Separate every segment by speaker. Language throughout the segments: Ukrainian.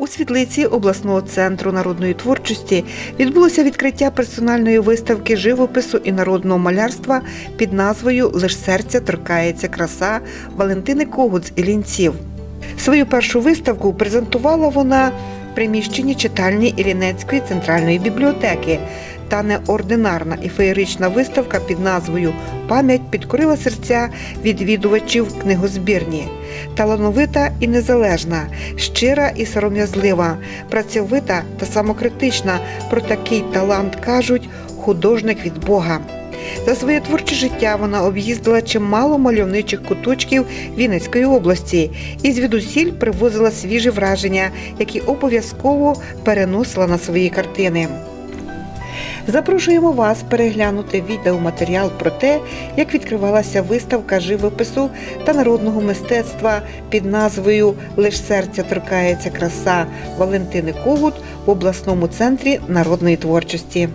Speaker 1: У світлиці обласного центру народної творчості відбулося відкриття персональної виставки живопису і народного малярства під назвою Лиш серця торкається краса Валентини Когуц і Ілінців. Свою першу виставку презентувала вона в приміщенні читальні Ілінецької центральної бібліотеки. Та неординарна і феєрична виставка під назвою Пам'ять підкорила серця відвідувачів книгозбірні. Талановита і незалежна, щира і сором'язлива, працьовита та самокритична. Про такий талант кажуть художник від Бога. За своє творче життя вона об'їздила чимало мальовничих куточків Вінницької області і звідусіль привозила свіжі враження, які обов'язково переносила на свої картини. Запрошуємо вас переглянути відеоматеріал про те, як відкривалася виставка живопису та народного мистецтва під назвою Лиш серця торкається краса Валентини Когут в обласному центрі народної творчості.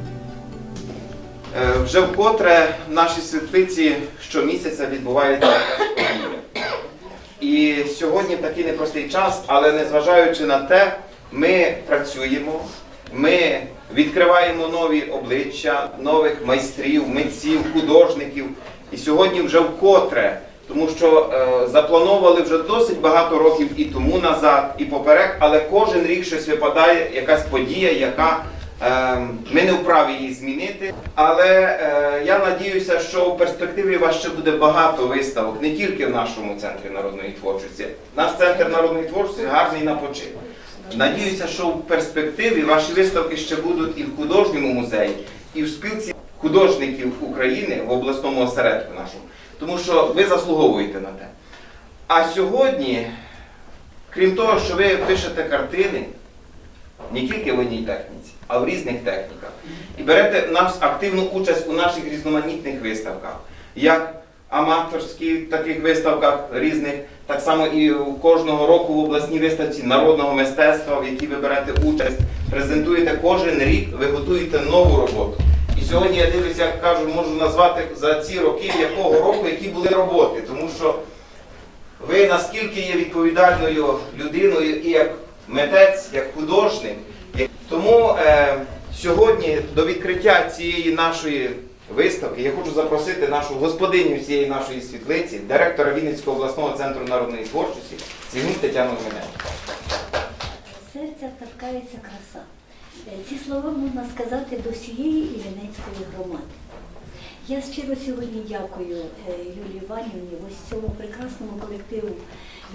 Speaker 2: Е, Вже вкотре в нашій світлиці щомісяця відбувається. І сьогодні такий непростий час, але незважаючи на те, ми працюємо, ми відкриваємо нові обличчя, нових майстрів, митців, художників. І сьогодні вже вкотре, тому що е, заплановували вже досить багато років і тому назад, і поперек, але кожен рік щось випадає, якась подія, яка е, ми не вправі її змінити. Але е, я надіюся, що у перспективі вас ще буде багато виставок, не тільки в нашому центрі народної творчості. Наш центр народної творчості гарний на початку. Надіюся, що в перспективі ваші виставки ще будуть і в художньому музеї, і в спілці художників України в обласному осередку нашому. Тому що ви заслуговуєте на те. А сьогодні, крім того, що ви пишете картини, не тільки в одній техніці, а в різних техніках. І берете активну участь у наших різноманітних виставках, як аматорських таких виставках різних, так само і кожного року в обласній виставці народного мистецтва, в якій ви берете участь, презентуєте кожен рік, ви готуєте нову роботу. І сьогодні я дивлюся, як кажу, можу назвати за ці роки, якого року, які були роботи, тому що ви наскільки є відповідальною людиною і як митець, як художник. Тому е, сьогодні до відкриття цієї нашої виставки я хочу запросити нашу господиню цієї нашої світлиці, директора Вінницького обласного центру народної творчості, Цігун Тетяну Гменеву.
Speaker 3: Серця торкається краса. Е, Ці слова можна сказати до всієї Іллінецької громади. Я щиро сьогодні дякую е, Юлії Іванівні, ось цьому прекрасному колективу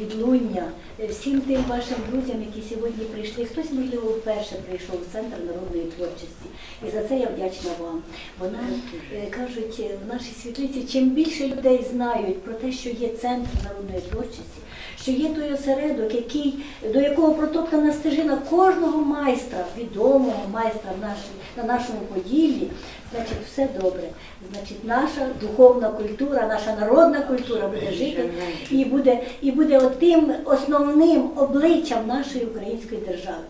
Speaker 3: відлуння, е, всім тим вашим друзям, які сьогодні прийшли. Хтось, можливо, вперше прийшов в центр народної творчості. І за це я вдячна вам. Бо нам е, кажуть в нашій світлиці, чим більше людей знають про те, що є центр народної творчості, що є той осередок, який, до якого протоптана стежина кожного майстра, відомого майстра в нашій, на нашому поділлі, значить, все добре. Значить, наша духовна культура, наша народна культура буде жити і буде, і буде тим основним обличчям нашої української держави.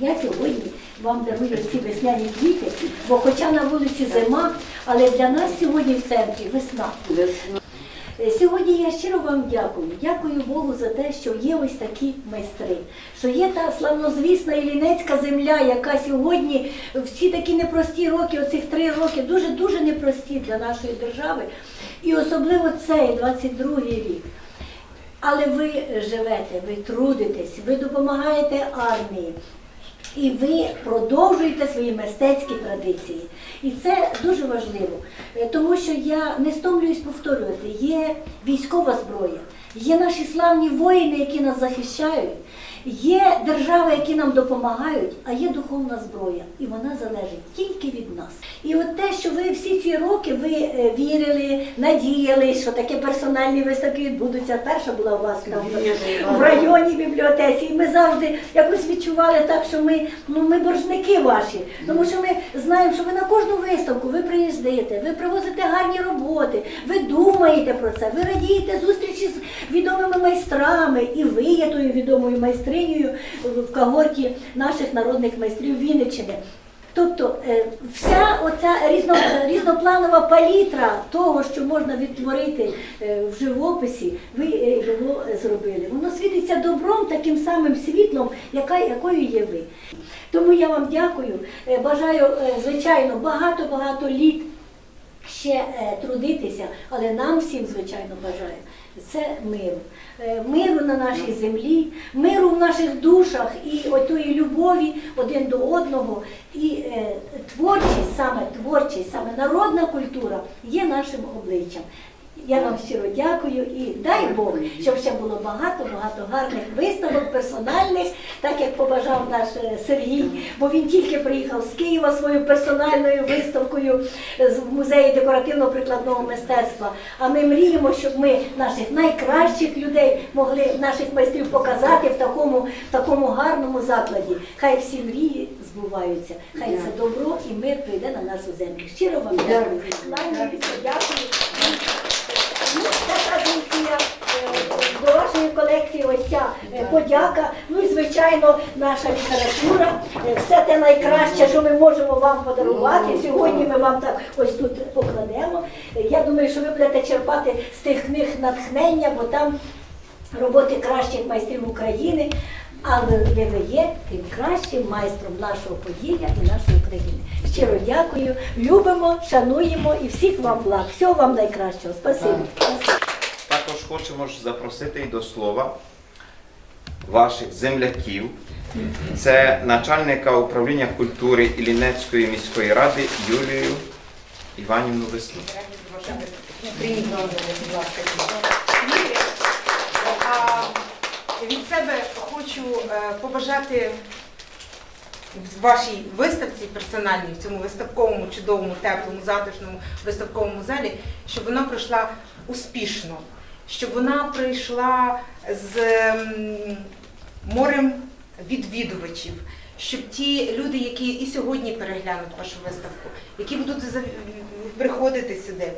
Speaker 3: Я сьогодні вам дарую ці весняні квіти, бо хоча на вулиці зима, але для нас сьогодні в центрі весна. Е, Сьогодні я щиро вам дякую. Дякую Богу за те, що є ось такі майстри, що є та славнозвісна Іллінецька земля, яка сьогодні в ці такі непрості роки, оцих три роки, дуже-дуже непрості для нашої держави. І особливо цей 22-й рік. Але ви живете, ви трудитесь, ви допомагаєте армії. І ви продовжуєте свої мистецькі традиції. І це дуже важливо, е, тому що я не стомлююсь повторювати, є військова зброя, є наші славні воїни, які нас захищають, є держави, які нам допомагають, а є духовна зброя, і вона залежить тільки від нас. І от те, що ви всі ці роки ви е, вірили, надіялись, що такі персональні виставки відбудуться. Перша була у вас там в районній бібліотеці, і ми завжди якось відчували так, що ми, ну, ми боржники ваші, тому що ми знаємо, що ви на кожну виставку ви приїздите, ви привозите гарні роботи, ви думаєте про це, ви радієте зустрічі з відомими майстрами, і ви є тою відомою майстринею в когорті наших народних майстрів Вінниччини. Тобто е, вся оця різно, різнопланова палітра того, що можна відтворити е, в живописі, ви е, його зробили. Воно світиться добром, таким самим світлом, яка, якою є ви. Тому я вам дякую. Бажаю, звичайно, багато-багато літ ще е, трудитися, але нам всім, звичайно, бажаю. Це миру. Е, Миру на нашій землі, миру в наших душах і отої любові один до одного. І е, творчість, саме творчість, саме народна культура є нашим обличчям. Я вам щиро дякую і дай Бог, щоб ще було багато-багато гарних виставок персональних, так як побажав наш е, Сергій, бо він тільки приїхав з Києва своєю персональною виставкою з- в музеї декоративно-прикладного мистецтва. А ми мріємо, щоб ми наших найкращих людей могли наших майстрів показати в такому, в такому гарному закладі. Хай всі мрії збуваються, хай це добро і мир прийде на нашу землю. Щиро вам дякую. Дякую. Це традиція дорожньої до вашої колекції ось ця е, подяка. Ну і звичайно, наша література. Е, Все те найкраще, що ми можемо вам подарувати. Сьогодні ми вам так ось тут покладемо. Е, Я думаю, що ви будете черпати з тих книг натхнення, бо там роботи кращих майстрів України. А ви, є тим кращим майстром нашого Поділля і нашої України. Щиро дякую, любимо, шануємо і всіх вам благ. Всього вам найкращого. Спасибі.
Speaker 2: Також хочемо ж запросити і до слова ваших земляків. Це начальника управління культури Іллінецької міської ради Юлію Іванівну Весну.
Speaker 4: Від себе хочу е, побажати в вашій виставці персональній, в цьому виставковому, чудовому, теплому, затишному виставковому залі, щоб вона пройшла успішно, щоб вона прийшла з морем відвідувачів, щоб ті люди, які і сьогодні переглянуть вашу виставку, які будуть приходити сюди.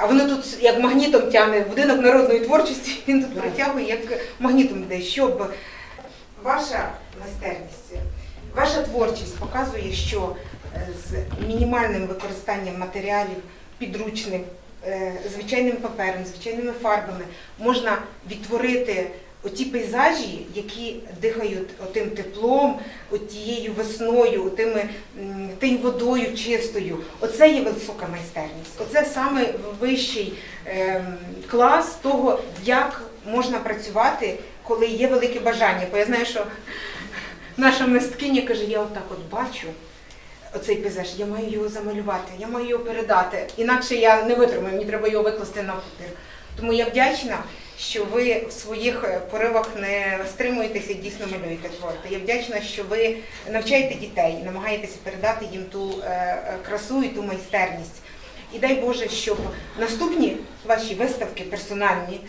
Speaker 4: А воно тут як магнітом тягне будинок народної творчості, він тут притягує як магнітом людей, щоб ваша майстерність, ваша творчість показує, що е, з мінімальним використанням матеріалів, підручних, е, звичайним папером, звичайними фарбами можна відтворити оті пейзажі, які дихають отим теплом, отією весною, отими тим водою чистою. Оце є висока майстерність. Оце саме вищий ем, клас того, як можна працювати, коли є велике бажання. Бо я знаю, що наша мисткиня каже, я отак от бачу. Оцей пейзаж, я маю його замалювати, я маю його передати. Інакше я не витримаю, мені треба його викласти на папір. Тому я вдячна, що ви в своїх е, поривах не стримуєтеся, і дійсно малюєте творите. Я вдячна, що ви навчаєте дітей, намагаєтеся передати їм ту е, е, красу і ту майстерність. І дай Боже, щоб наступні ваші виставки персональні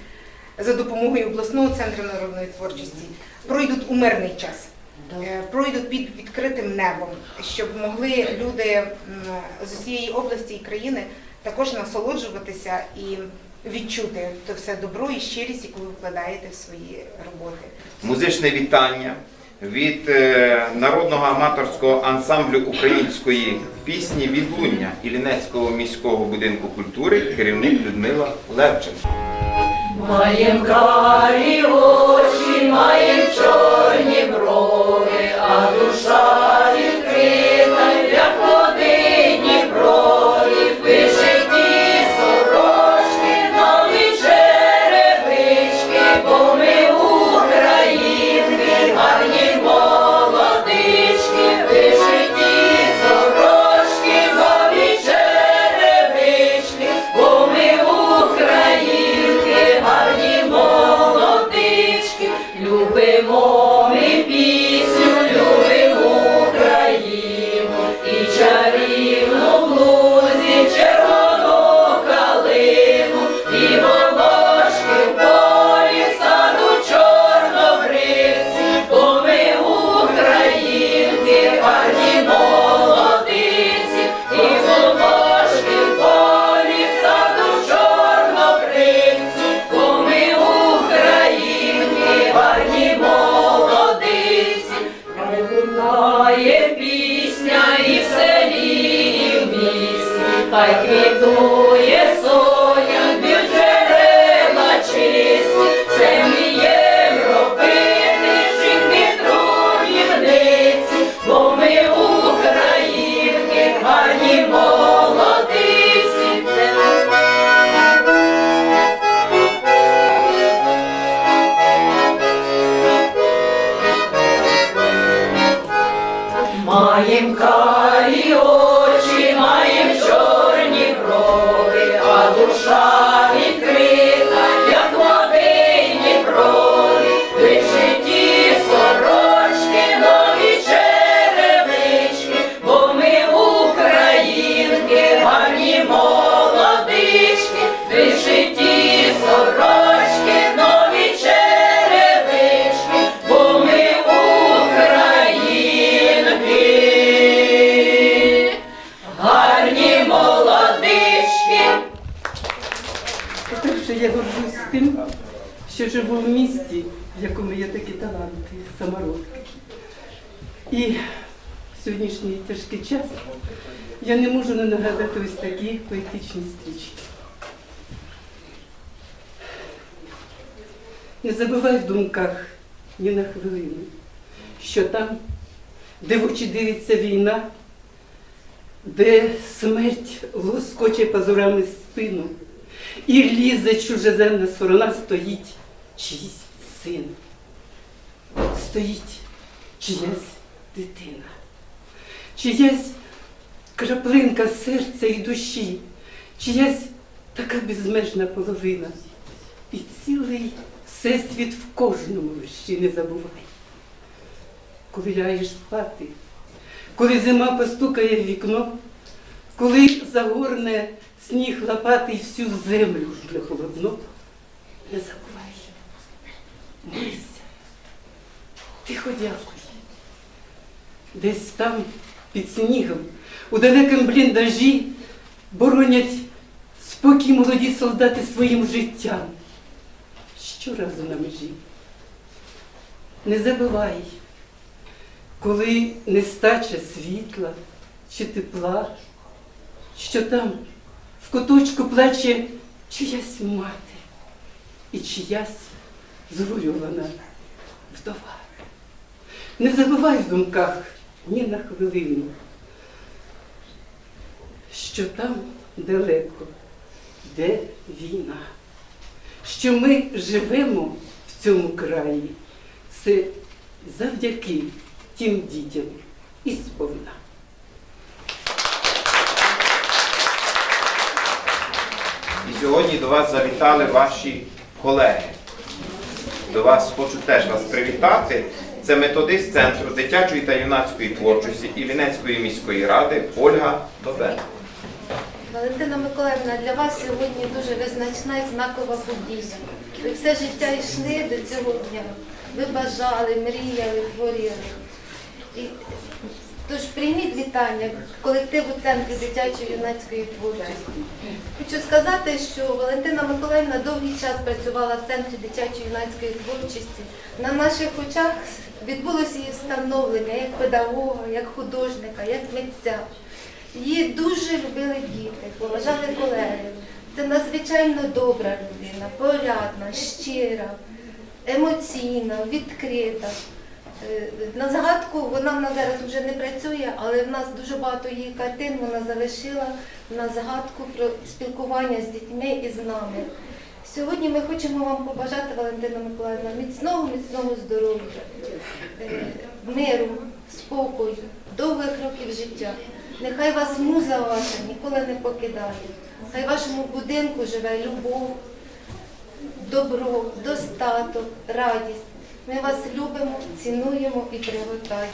Speaker 4: за допомогою обласного центру народної творчості пройдуть у мирний час. Е, Пройдуть під відкритим небом, щоб могли люди з усієї області і країни також насолоджуватися і відчути те все добро і щирість, яку ви вкладаєте в свої роботи.
Speaker 2: Музичне вітання від е, народного аматорського ансамблю української пісні Відлуння Іллінецького міського будинку культури керівник Людмила Левченко.
Speaker 5: Маєм карі очі, маєм чорні брови, а душа гарні молодиці.
Speaker 6: Що живу в місті, в якому є такі таланти, самородки. І в сьогоднішній тяжкий час я не можу не нагадати ось такі поетичні стрічки. Не забувай в думках ні на хвилину, що там, де в очі дивиться війна, де смерть лоскоче пазурами спину, і лізе чужеземна сторона, стоїть чийсь син, стоїть чиясь дитина, чиясь краплинка серця і душі, чиясь така безмежна половина. І цілий всесвіт в кожному ще не забувай. Коли ляєш спати, коли зима постукає в вікно, коли загорне сніг лопатий всю землю для холодно, не забувай. Молися. Тихо дякуй. Десь там, під снігом, у далекому бліндажі боронять спокій молоді солдати своїм життям. Щоразу на межі. Не забувай, коли нестача світла чи тепла, що там в куточку плаче чиясь мати і чиясь згорювана вдова. Не забувай в думках ні на хвилину, що там далеко, де війна, що ми живемо в цьому краї, це завдяки тим дітям і сповна.
Speaker 2: І сьогодні до вас завітали ваші колеги. До вас хочу теж вас привітати. Це методист Центру дитячої та юнацької творчості Іллінецької міської ради Ольга Добенко.
Speaker 7: Валентина Миколаївна, для вас сьогодні дуже визначна і знакова подія. Ви все життя йшли до цього дня. Ви бажали, мріяли, творили. І, тож прийміть вітання колективу Центру дитячої юнацької творчості. Хочу сказати, що Валентина Миколаївна довгий час працювала в Центрі дитячої юнацької творчості. На наших очах відбулося її становлення як педагога, як художника, як митця. Її дуже любили діти, поважали колеги. Це надзвичайно добра людина, порядна, щира, емоційна, відкрита. Е, На згадку вона в нас зараз вже не працює, але в нас дуже багато її картин вона залишила на згадку про спілкування з дітьми і з нами. Сьогодні ми хочемо вам побажати, Валентина Миколаївна, міцного, міцного здоров'я, е, миру, спокою, довгих років життя. Нехай вас муза ваша ніколи не покидає. Хай в вашому будинку живе любов, добро, достаток, радість. Ми вас любимо, цінуємо і приготаємо.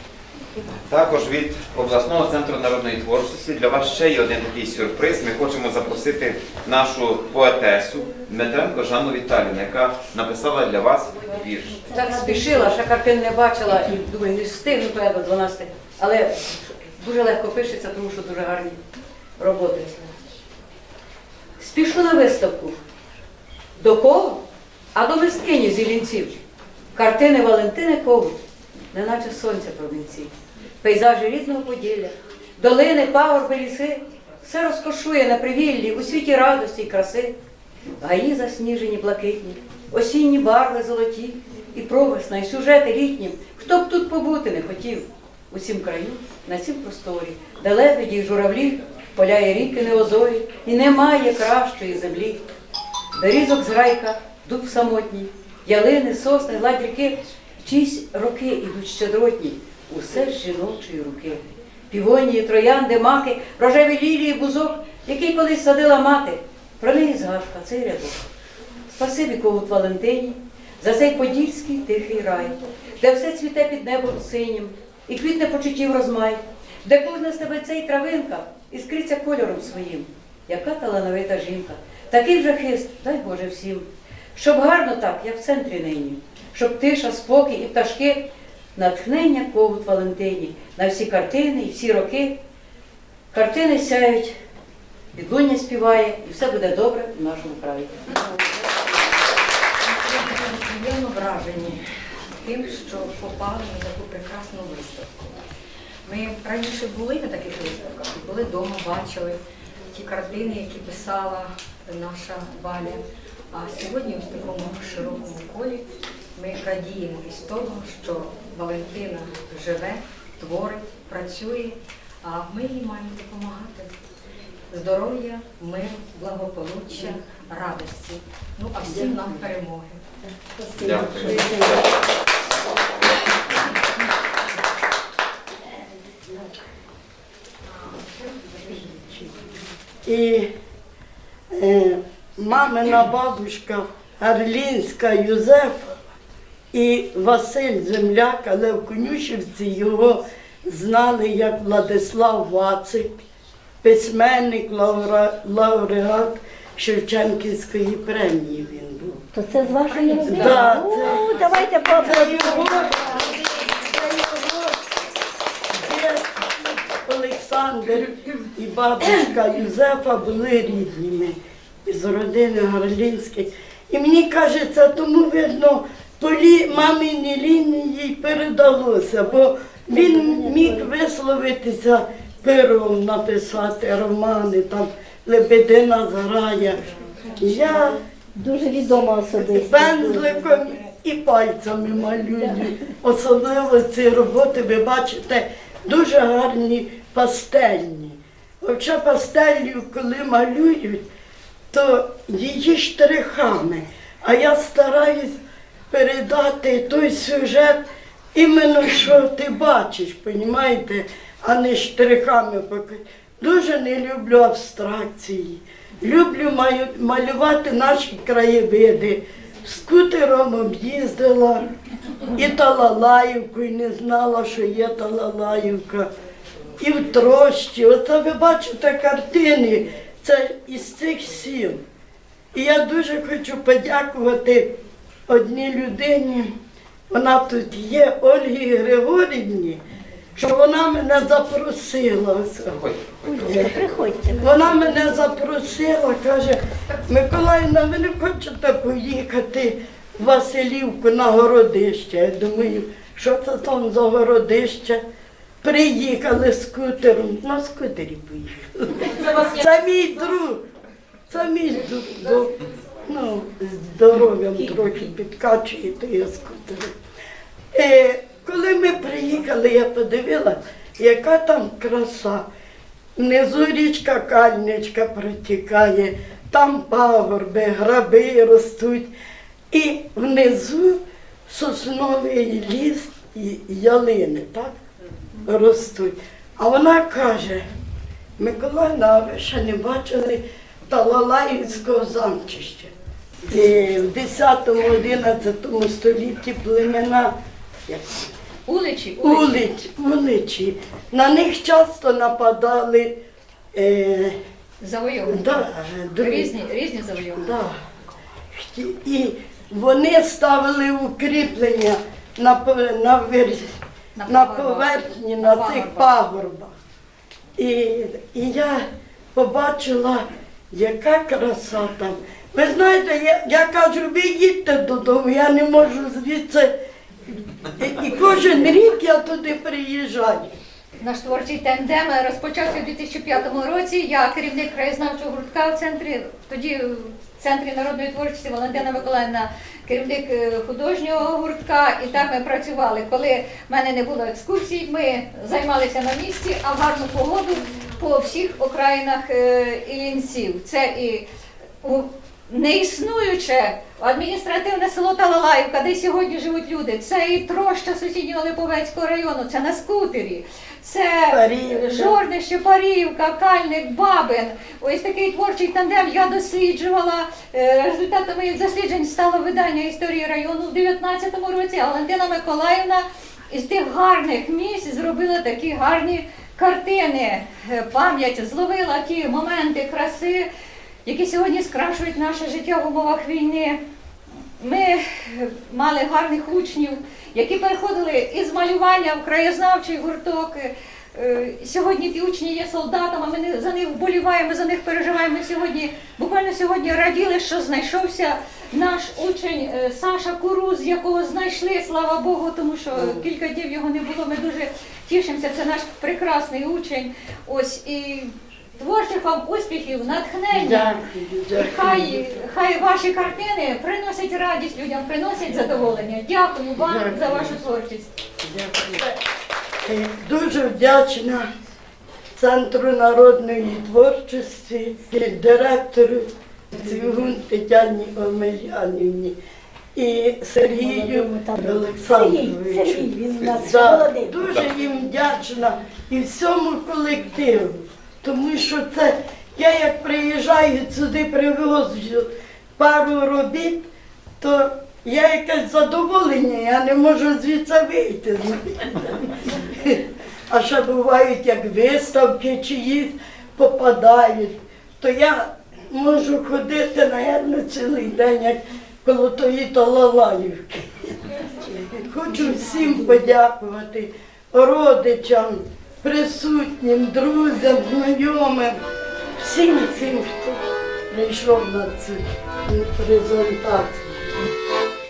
Speaker 2: Також від обласного центру народної творчості для вас ще є один такий сюрприз. Ми хочемо запросити нашу поетесу Дмитренко Жанну Віталіну, яка написала для вас вірш.
Speaker 8: Так спішила, ще картин не бачила і думаю, не встигну то я до 12. Але дуже легко пишеться, тому що дуже гарні роботи. Спішу на виставку. До кого? А до мисткині зілінців. Картини Валентини Ковут, неначе сонця промінці. Пейзажі рідного Поділля, долини, пагорби, ліси, все розкошує на привіллі у світі радості й краси. Гаї засніжені блакитні, осінні барви золоті, і провесна, і сюжети літні. Хто б тут побути не хотів у цім краю, на цім просторі, де лебеді й журавлі, поля і ріки неозорі, і немає кращої землі. Берізок зграйка, дуб самотній, ялини, сосни, гладь ріки, чиїсь роки ідуть щедротні, усе з жіночої руки. Півонії, троянди, маки, рожеві лілії, бузок, який колись садила мати. Про неї згадка, цей рядок. Спасибі ковут Валентині за цей подільський тихий рай, де все цвіте під небом синім, і квітне почуттів розмай, де кожна стебеться і травинка іскриться кольором своїм. Яка талановита жінка, такий вже хист, дай Боже всім. Щоб гарно так, як в центрі нині, щоб тиша, спокій і пташки, натхнення ковут Валентині на всі картини і всі роки. Картини сяють, відлуння співає, і все буде добре в нашому краї.
Speaker 9: Приємно вражені тим, що попали на таку прекрасну виставку. Ми раніше були на таких виставках, були вдома, бачили ті картини, які писала наша Валя. А сьогодні в такому широкому колі ми радіємо із того, що Валентина живе, творить, працює, а ми їй маємо допомагати. Здоров'я, мир, благополуччя, радості. Ну а всім нам перемоги.
Speaker 2: Дякую.
Speaker 10: І е, мамина бабушка Арлінська Юзефа і Василь Земляк, але в Конюшівці його знали як Владислав Вацик, письменник, лауреат Шевченківської премії він був.
Speaker 3: То це з вашої родини?
Speaker 10: Да, це-
Speaker 3: давайте поаплодуємо.
Speaker 10: Олександр і бабушка Юзефа були рідними з родини Гарлінських. І мені кажеться, тому видно, по лі, маминій лінії передалося, бо він міг висловитися пером, написати романи, там Лебедина зграя. Я
Speaker 3: Дуже відома особистість.
Speaker 10: пензликом і пальцями малюю. Особливо ці роботи, ви бачите, дуже гарні пастельні. Хоча пастелью, коли малюють, то її штрихами. А я стараюсь передати той сюжет, іменно що ти бачиш, понімаєте, а не штрихами. Дуже не люблю абстракції. Люблю малювати наші краєвиди. Скутером об'їздила і Талалаївку, і не знала, що є Талалаївка. І в Трощі. Оце ви бачите картини. Це із цих сіл. І я дуже хочу подякувати одній людині. Вона тут є, Ольгі Григорівні, що вона мене запросила.
Speaker 3: Приходьте.
Speaker 10: Вона мене запросила, каже, Миколаївна, ви не хочете поїхати в Василівку на городище? Я думаю, що це там за городище? Приїхали скутером, на скутері поїхали. Це мій друг. Це мій друг. Ну, здоров'ям трохи підкачує, то я скутер. Е, коли ми приїхали, я подивилася, яка там краса. Внизу річка Кальничка протікає, там пагорби, граби ростуть. І внизу сосновий ліс і ялини, так? Ростуть. А вона каже, Миколаївна, ви ще не бачили Талалаївського замчища. І в 10-11 столітті племена як
Speaker 9: Уличі,
Speaker 10: уличі. На них часто нападали е,
Speaker 9: завойовники.
Speaker 10: да,
Speaker 9: Різні, різні завойовники.
Speaker 10: Да. І вони ставили укріплення на, на, вер...
Speaker 9: На
Speaker 10: на поверхні,
Speaker 9: На
Speaker 10: на цих
Speaker 9: пагорбах.
Speaker 10: І, і я побачила, яка краса там. Ви знаєте, я, я кажу, ви їдьте додому, я не можу звідси. І, кожен рік я туди приїжджаю.
Speaker 11: Наш творчий тендем розпочався у 2005 році. Я керівник краєзнавчого гуртка в центрі, тоді центрі народної творчості Валентина Миколаївна, керівник е, художнього гуртка. І так ми працювали. Коли в мене не було екскурсій, ми займалися на місці, а в гарну погоду по всіх окраїнах е, Іллінців. Це і неіснуюче адміністративне село Талалаївка, де сьогодні живуть люди. Це і троща сусіднього Липовецького району, це на скутері. Це
Speaker 10: Паріївка.
Speaker 11: Жорнище, Паріївка, Кальник, Бабин. Ось такий творчий тандем я досліджувала. Е, Результатом моїх досліджень стало видання історії району в 19-му році. Валентина Миколаївна із тих гарних місць зробила такі гарні картини. Е, Пам'ять зловила ті моменти краси, які сьогодні скрашують наше життя в умовах війни. Ми мали гарних учнів, які переходили із малювання в краєзнавчий гурток. Е, Сьогодні ті учні є солдатами, ми за них вболіваємо, за них переживаємо. Ми сьогодні буквально сьогодні раділи, що знайшовся наш учень е, Саша Куруз, якого знайшли, слава Богу, тому що кілька днів його не було. Ми дуже тішимося. Це наш прекрасний учень. Ось і творчих вам успіхів, натхнення.
Speaker 10: Дякую, дякую.
Speaker 11: Хай, хай ваші картини приносять радість людям, приносять задоволення. Дякую вам
Speaker 10: Дякую.
Speaker 11: за вашу творчість.
Speaker 10: Е, Дуже вдячна Центру народної творчості і директору Цвігун Тетяні Омельянівні і Сергію Олександровичу. Да, Дуже їм вдячна і всьому колективу, тому що це я як приїжджаю сюди, привозжу пару робіт, то я якесь задоволення, я не можу звідси вийти. А ще бувають як виставки чиїсь попадають, то я можу ходити, напевно, цілий день, як коло тої Талалаївки. Хочу всім подякувати родичам, присутнім, друзям, знайомим, всім, всім, хто прийшов на цю презентацію.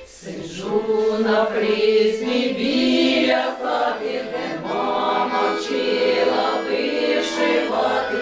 Speaker 5: Сиджу на призмі біля хати, де мама вчила вишивати,